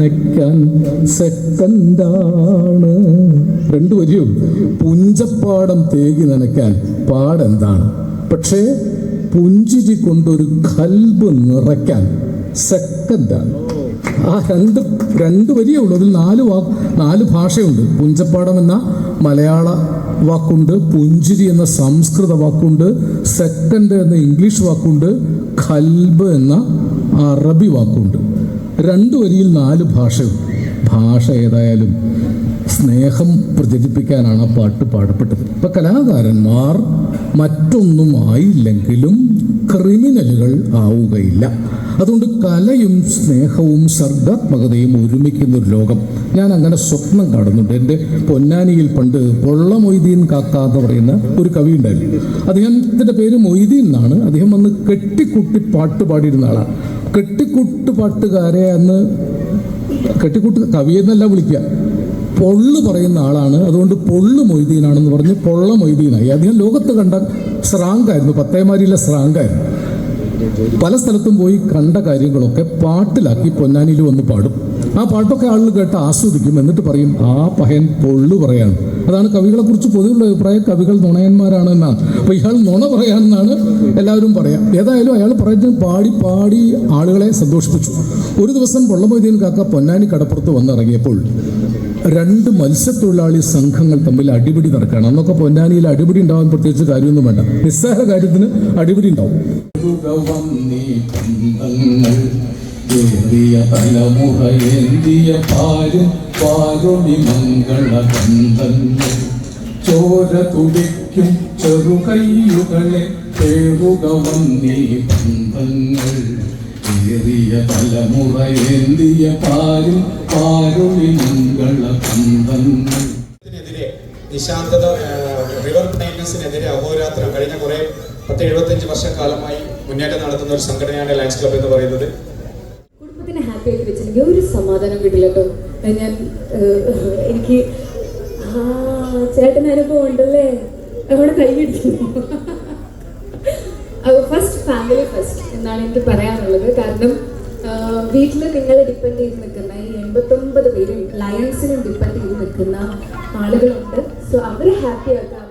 നനയ്ക്കാൻ രണ്ടു വരിയും. പുഞ്ചപ്പാടം തേകി നനയ്ക്കാൻ പാടെന്താണ്? പക്ഷേ പുഞ്ചിരി കൊണ്ടൊരു കൽബ് നിറയ്ക്കാൻ സെക്കൻഡാണ്. ആ രണ്ട് രണ്ട് വരിയേ ഉള്ളൂ. അതിൽ നാല് വാക്ക് നാല് ഭാഷയുണ്ട്. പുഞ്ചപ്പാടം എന്ന മലയാള വാക്കുണ്ട് പുഞ്ചിരി എന്ന സംസ്കൃത വാക്കുണ്ട് സെക്കൻഡ് എന്ന ഇംഗ്ലീഷ് വാക്കുണ്ട് കൽബ് എന്ന അറബി വാക്കുണ്ട്. രണ്ടു വരിയിൽ നാല് ഭാഷയും ഭാഷ ഏതായാലും സ്നേഹം പ്രചരിപ്പിക്കാനാണ് ആ പാട്ട് പാടപ്പെട്ടത്. ഇപ്പൊ കലാകാരന്മാർ മറ്റൊന്നും ആയില്ലെങ്കിലും ക്രിമിനലുകൾ ആവുകയില്ല. അതുകൊണ്ട് കലയും സ്നേഹവും സർഗാത്മകതയും ഒരുമിക്കുന്ന ഒരു ലോകം. ഞാൻ അങ്ങനെ സ്വപ്നം കാണുന്നുണ്ട്. എന്റെ പൊന്നാനിയിൽ പണ്ട് പൊള്ള മൊയ്തീൻ കാക്ക എന്ന് പറയുന്ന ഒരു കവി ഉണ്ടായിരുന്നു. അദ്ദേഹത്തിന്റെ പേര് മൊയ്തീൻ എന്നാണ്. അദ്ദേഹം വന്ന് കെട്ടിക്കുട്ടി പാട്ട് പാടിയിരുന്ന ആളാണ്. കെട്ടിക്കുട്ട് പാട്ടുകാരെ അന്ന് കെട്ടിക്കുട്ട് കവിയെന്നല്ല വിളിക്കുക. പൊള്ളു പറയുന്ന ആളാണ്. അതുകൊണ്ട് പൊള്ളു മൊയ്തീനാണെന്ന് പറഞ്ഞ് പൊള്ള മൊയ്തീനായി. അദ്ദേഹം ലോകത്ത് കണ്ട സ്രാങ്കായിരുന്നു. പത്തേമാരിയിലെ സ്രാങ്കായിരുന്നു. പല സ്ഥലത്തും പോയി കണ്ട കാര്യങ്ങളൊക്കെ പാട്ടിലാക്കി പൊന്നാനിയിൽ വന്ന് പാടും. ആ പാട്ടൊക്കെ ആളുകൾ കേട്ട് ആസ്വദിക്കും. എന്നിട്ട് പറയും ആ പഹൻ പൊള്ളു പറയാണ് അതാണ് കവികളെ കുറിച്ച് പൊതുവുള്ള അഭിപ്രായം. കവികൾ നുണയന്മാരാണ് എന്നാണ് അപ്പൊ ഇയാൾ നുണ പറയാണെന്നാണ് എല്ലാവരും പറയാം. ഏതായാലും അയാൾ പറയുന്നത് പാടി പാടി ആളുകളെ സന്തോഷിപ്പിച്ചു. ഒരു ദിവസം പൊള്ളമൊയ്തീൻ കാക്ക പൊന്നാനി കടപ്പുറത്ത് വന്നിറങ്ങിയപ്പോൾ രണ്ട് മത്സ്യത്തൊഴിലാളി സംഘങ്ങൾ തമ്മിൽ അടിപിടി നടക്കുകയാണ്. അന്നൊക്കെ പൊന്നാനിയിൽ അടിപിടി ഉണ്ടാവാൻ പ്രത്യേകിച്ച് കാര്യമൊന്നും വേണ്ട. നിസ്സാര കാര്യത്തിന് അടിപിടി ഉണ്ടാവും. ഏറിയ തലമുറ ഏന്തിയ പാരും പാരുണി മംഗള ബന്ധങ്ങൾ ചോര തുടിക്കും ചെറുകൈയുകളെ പേറുക വന്നീ ബന്ധങ്ങൾ. ഏറിയ തലമുറ ഏന്തിയ പാരും പാരുണി മംഗള ബന്ധങ്ങൾ നിശാന്തത റിവർ പ്ലെയിനസിനെതിരെ അഹോരാത്രം കഴിഞ്ഞ കുറെ പത്ത് എഴുപത്തഞ്ച് വർഷക്കാലമായി മുന്നേറ്റം നടത്തുന്ന ഒരു സംഘടനയാണ് ലയൺസ് ക്ലബ് എന്ന് പറയുന്നത്. കുടുംബത്തിനെ ഹാപ്പി ആയിട്ട് വെച്ചില്ലെങ്കിൽ ഒരു സമാധാനം കിട്ടില്ല കേട്ടോ ഞാൻ എനിക്ക് ആ ചേട്ടൻ അനുഭവം ഉണ്ടല്ലേ? അവിടെ കൈ കൈയടിക്കുന്നു ഫസ്റ്റ് ഫാമിലി ഫസ്റ്റ് എന്നാണ് എനിക്ക് പറയാനുള്ളത്. കാരണം വീട്ടിൽ നിങ്ങൾ ഡിപ്പെൻഡ് ചെയ്ത് നിൽക്കുന്ന ഈ എൺപത്തൊമ്പത് പേരും ലയൺസിനും ഡിപ്പെൻഡ് ചെയ്ത് നിൽക്കുന്ന ആളുകളുണ്ട്. സോ അവരെ ഹാപ്പി ആക്കാൻ